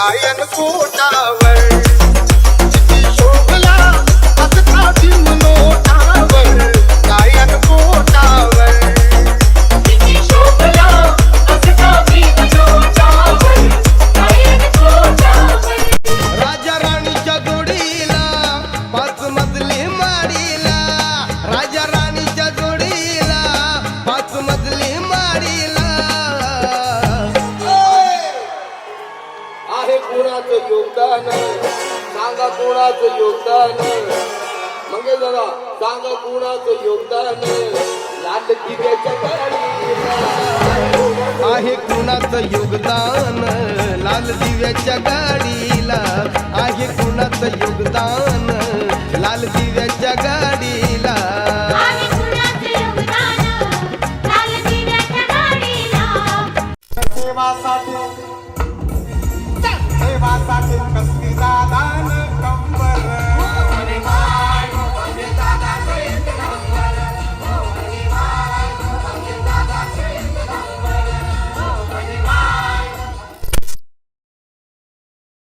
गायन कोटावर. किती शोभला कोणाचं योगदान सांगा कोणाचं योगदान मग जरा सांगा कोणाचं योगदान लाल दिव्याच्या आहे कुणाचं योगदान? लाल दिव्याच्या गाडीला. आहे कुणाचं योगदान? लाल दिव्याच्या गाडीला. Diba sa akin mas dinadaanan